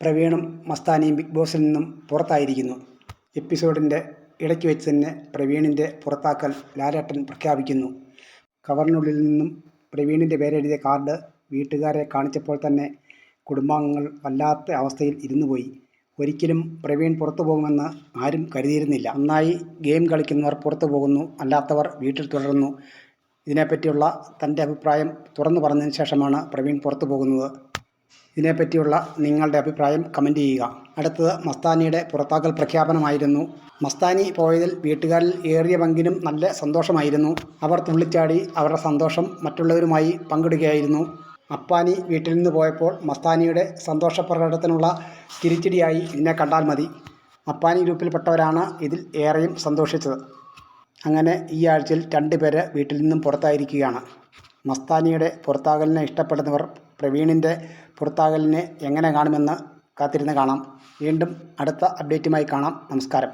പ്രവീണും മസ്താനിയും big ബോസിൽ നിന്നും പുറത്തായിരിക്കുന്നു. എപ്പിസോഡിന്റെ ഇടയ്ക്ക് വെച്ച് തന്നെ പ്രവീണിന്റെ പുറത്താക്കൽ ലാലേട്ടൻ പ്രഖ്യാപിക്കുന്നു. കവറിനുള്ളിൽ നിന്നും പ്രവീണിന്റെ പേരെഴുതിയ കാർഡ് വീട്ടുകാരെ കാണിച്ചപ്പോൾ തന്നെ കുടുംബാംഗങ്ങൾ വല്ലാത്ത അവസ്ഥയിൽ ഇരുന്നു പോയി ഒരിക്കലും പ്രവീൺ പുറത്തു പോകുമെന്ന് ആരും കരുതിയിരുന്നില്ല. നന്നായി ഗെയിം കളിക്കുന്നവർ പുറത്തു പോകുന്നു അല്ലാത്തവർ വീട്ടിൽ തുടരുന്നു. ഇതിനെപ്പറ്റിയുള്ള തന്റെ അഭിപ്രായം തുറന്നു പറഞ്ഞതിന് ശേഷമാണ് പ്രവീൺ പുറത്തു പോകുന്നത്. ഇതിനെപ്പറ്റിയുള്ള നിങ്ങളുടെ അഭിപ്രായം കമന്റ് ചെയ്യുക. അടുത്തത് മസ്താനിയുടെ പുറത്താക്കൽ പ്രഖ്യാപനമായിരുന്നു. മസ്താനി പോയതിൽ വീട്ടുകാരിൽ ഏറിയ പങ്കിനും നല്ല സന്തോഷമായിരുന്നു. അവർ തുള്ളിച്ചാടി അവരുടെ സന്തോഷം മറ്റുള്ളവരുമായി പങ്കിടുകയായിരുന്നു. അപ്പാനി വീട്ടിൽ നിന്ന് പോയപ്പോൾ മസ്താനിയുടെ സന്തോഷ പ്രകടനത്തിനുള്ള തിരിച്ചടിയായി ഇതിനെ കണ്ടാൽ മതി. അപ്പാനി ഗ്രൂപ്പിൽപ്പെട്ടവരാണ് ഇതിൽ ഏറെയും സന്തോഷിച്ചത്. അങ്ങനെ ഈ ആഴ്ചയിൽ രണ്ടുപേരെ പേര് വീട്ടിൽ നിന്നും പുറത്തായിരിക്കുകയാണ്. മസ്താനിയുടെ പുറത്താകലിനെ ഇഷ്ടപ്പെടുന്നവർ പ്രവീണിന്റെ പുറത്താകലിനെ എങ്ങനെ കാണുമെന്ന് കാത്തിരുന്ന് കാണാം. വീണ്ടും അടുത്ത അപ്ഡേറ്റുമായി കാണാം. നമസ്കാരം.